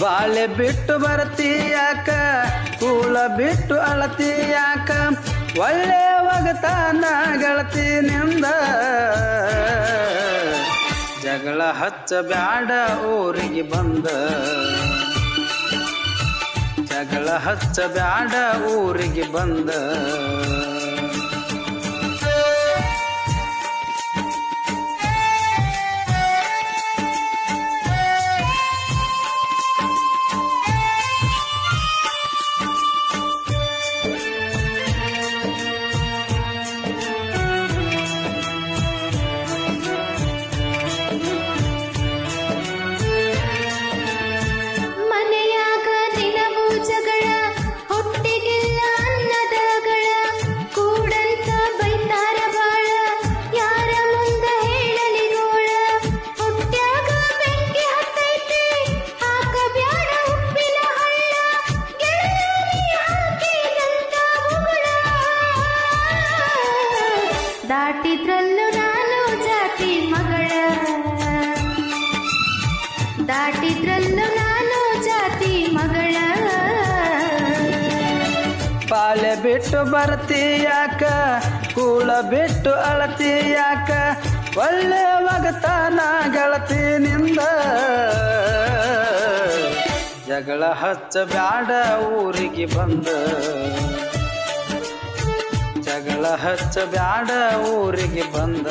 ಬಾಳೆ ಬಿಟ್ಟು ಬರ್ತೀಯಾಕ ಕೂಳ ಬಿಟ್ಟು ಅಳತೀಯಾಕ, ಒಳ್ಳೆ ಒಗತಾನ ಗೆಳತಿ ನಿಂದ ಜಗಳ ಹಚ್ಚ ಬ್ಯಾಡ ಊರಿಗೆ ಬಂದ. ಜಗಳ ಹಚ್ಚ ಬ್ಯಾಡ ಊರಿಗೆ ಬಂದ. ಪಾಳೆ ಬಿಟ್ಟು ಬರ್ತೀಯಾಕ? ಕೂಳ ಬಿಟ್ಟು ಅಳತೀಯಾಕ? ಒಳ್ಳೆ ಮಗತನ ಗೆಳತಿ ನಿಂದ. ಜಗಳ ಹಚ್ಚ ಬ್ಯಾಡ ಊರಿಗೆ ಬಂದ. ಜಗಳ ಹಚ್ಚ ಬ್ಯಾಡ ಊರಿಗೆ ಬಂದ.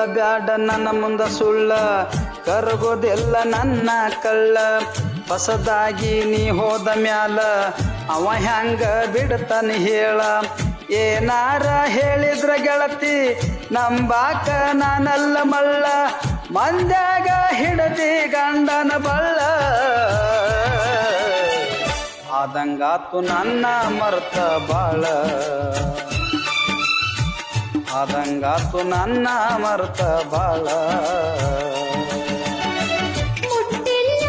ಹೇಳಬ್ಯಾಡ ನನ್ನ ಮುಂದ ಸುಳ್ಳ. ಕರಗೋದೆಲ್ಲ ನನ್ನ ಕಳ್ಳ. ಹೊಸದಾಗಿ ನೀ ಹೋದ ಮ್ಯಾಲ, ಅವ ಹ್ಯಾಂಗ ಬಿಡ್ತಾನೆ ಹೇಳ. ಏನಾರ ಹೇಳಿದ್ರ ಗೆಳತಿ, ನಂಬಾಕ ನಾನಲ್ಲ ಮಳ್ಳ. ಮಂದ್ಯಾಗ ಹಿಡದಿ ಗಂಡನ ಬಳ್ಳ. ಆದಂಗಾತು ನನ್ನ ಮರ್ತ ಬಾಳ. ಆದಂಗಾತು ನನ್ನ ಮರ್ತ ಬಾಳ. ಮುಟ್ಟಿಲ್ಲ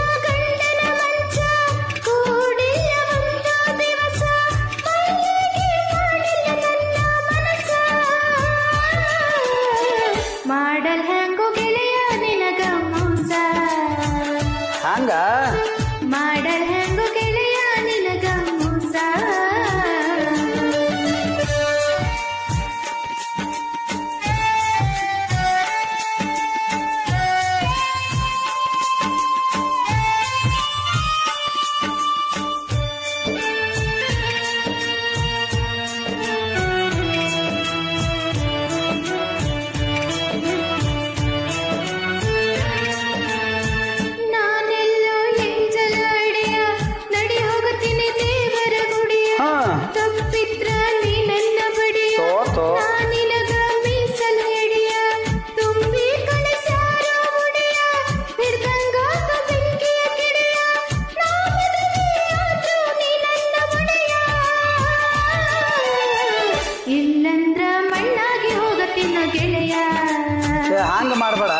ಹಂಗ ಮಾಡಬೇಡ.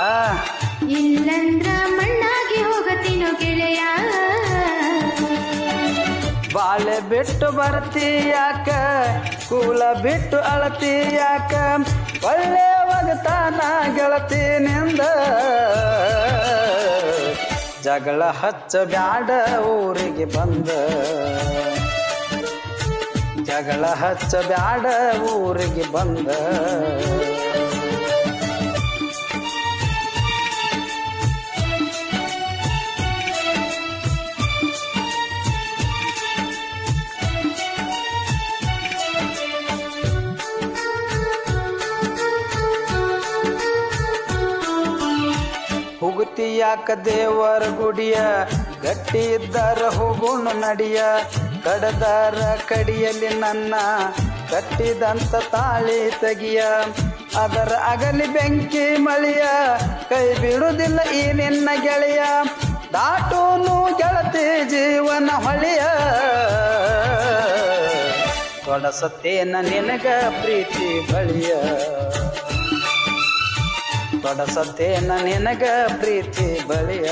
ಇಲ್ಲಂದ್ರ ಮಣ್ಣಾಗಿ ಹೋಗತ್ತಿನ ಗೆಳೆಯ. ಬಾಳೆ ಬಿಟ್ಟು ಬರ್ತೀಯಾಕ ಕೂಲ ಬಿಟ್ಟು ಅಳತೀಯಾಕ ಒಳ್ಳೆ ಒಗತಾನ ಗೆಳತೀನಿಂದ ಜಗಳ ಹಚ್ಚ ಬ್ಯಾಡ ಊರಿಗೆ ಬಂದ. ಜಗಳ ಹಚ್ಚ ಬ್ಯಾಡ ಊರಿಗೆ ಬಂದ. ಯಾಕ ದೇವರ ಗುಡಿಯ ಗಟ್ಟಿ ಇದ್ದಾರ, ಹೋಗೋಣ ನಡಿಯ. ಕಡದಾರ ಕಡಿಯಲ್ಲಿ ನನ್ನ ಕಟ್ಟಿದಂತ ತಾಳಿ ತೆಗಿಯ. ಅದರ ಅಗಲಿ ಬೆಂಕಿ ಮಳಿಯ, ಕೈ ಬಿಡುವುದಿಲ್ಲ ಈ ನಿನ್ನ ಗೆಳೆಯ. ದಾಟೂನು ಗೆಳತಿ ಜೀವನ ಹೊಳೆಯ. ಕೊಡಸತ್ತೇನ ನಿನಗ ಪ್ರೀತಿ ಬಳಿಯ. ತೊಡಸತ್ತೇನ ನಿನಗ ಪ್ರೀತಿ ಬಳಿಯ?